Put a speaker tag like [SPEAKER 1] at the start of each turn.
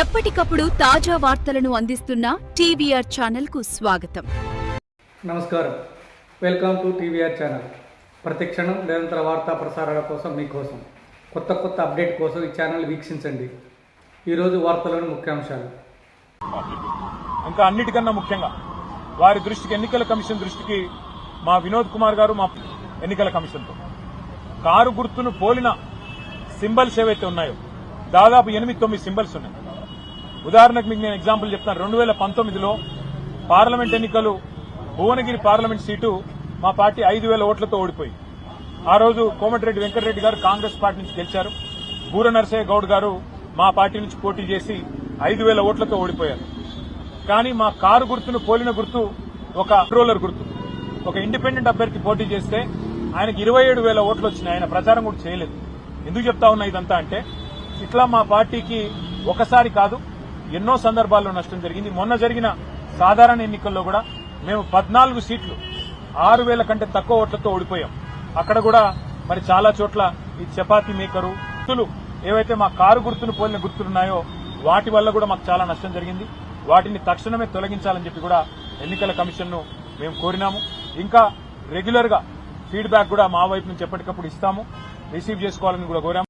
[SPEAKER 1] ఎప్పటికప్పుడు తాజా వార్తలను అందిస్తున్న టీవీఆర్ ఛానల్కు స్వాగతం.
[SPEAKER 2] నమస్కారం. Welcome to TVR channel. ప్రతిక్షణం నిరంతర వార్తా ప్రసారాల కోసం మీకోసం కొత్త కొత్త అప్డేట్ కోసం ఈ ఛానల్ వీక్షించండి. ఈరోజు వార్తలోని ముఖ్యాంశాలు.
[SPEAKER 3] ఇంకా అన్నిటికన్నా ముఖ్యంగా వారి దృష్టికి ఎన్నికల కమిషన్ దృష్టికి మా వినోద్ కుమార్ గారు మా ఎన్నికల కమిషన్తో. కారు గుర్తును పోలిన సింబల్స్ ఏవైతే ఉన్నాయో దాదాపు ఎనిమిది తొమ్మిది సింబల్స్ ఉన్నాయి. ఉదాహరణకు మీకు నేను ఎగ్జాంపుల్ చెప్తాను. రెండు వేల పంతొమ్మిదిలో పార్లమెంట్ ఎన్నికలు భువనగిరి పార్లమెంట్ సీటు మా పార్టీ ఐదు వేల ఓట్లతో ఓడిపోయి. ఆ రోజు కోమటిరెడ్డి వెంకటరెడ్డి గారు కాంగ్రెస్ పార్టీ నుంచి గెలిచారు. బూర నరసయ్య గౌడ్ గారు మా పార్టీ నుంచి పోటీ చేసి ఐదు వేల ఓట్లతో ఓడిపోయారు. కానీ మా కారు గుర్తును పోలిన గుర్తు ఒక కంట్రోలర్ గుర్తు. ఒక ఇండిపెండెంట్ అభ్యర్థి పోటీ చేస్తే ఆయనకి ఇరవై ఏడు వేల ఓట్లు వచ్చినాయి. ఆయన ప్రచారం కూడా చేయలేదు. ఎందుకు చెప్తా ఉన్నా ఇదంతా అంటే ఇట్లా మా పార్టీకి ఒకసారి కాదు ఎన్నో సందర్భాల్లో నష్టం జరిగింది. మొన్న జరిగిన సాధారణ ఎన్నికల్లో కూడా మేము పద్నాలుగు సీట్లు ఆరు వేల కంటే తక్కువ ఓట్లతో ఓడిపోయాం. అక్కడ కూడా మరి చాలా చోట్ల ఈ చపాతీ మేకరు గుర్తులు ఏవైతే మా కారు గుర్తును పోలిన గుర్తులున్నాయో వాటి వల్ల కూడా మాకు చాలా నష్టం జరిగింది. వాటిని తక్షణమే తొలగించాలని చెప్పి కూడా ఎన్నికల కమిషన్ను మేము కోరినాము. ఇంకా రెగ్యులర్గా ఫీడ్బ్యాక్ కూడా మా వైపు నుంచి ఎప్పటికప్పుడు ఇస్తాము. రిసీవ్ చేసుకోవాలని కూడా కోరాము.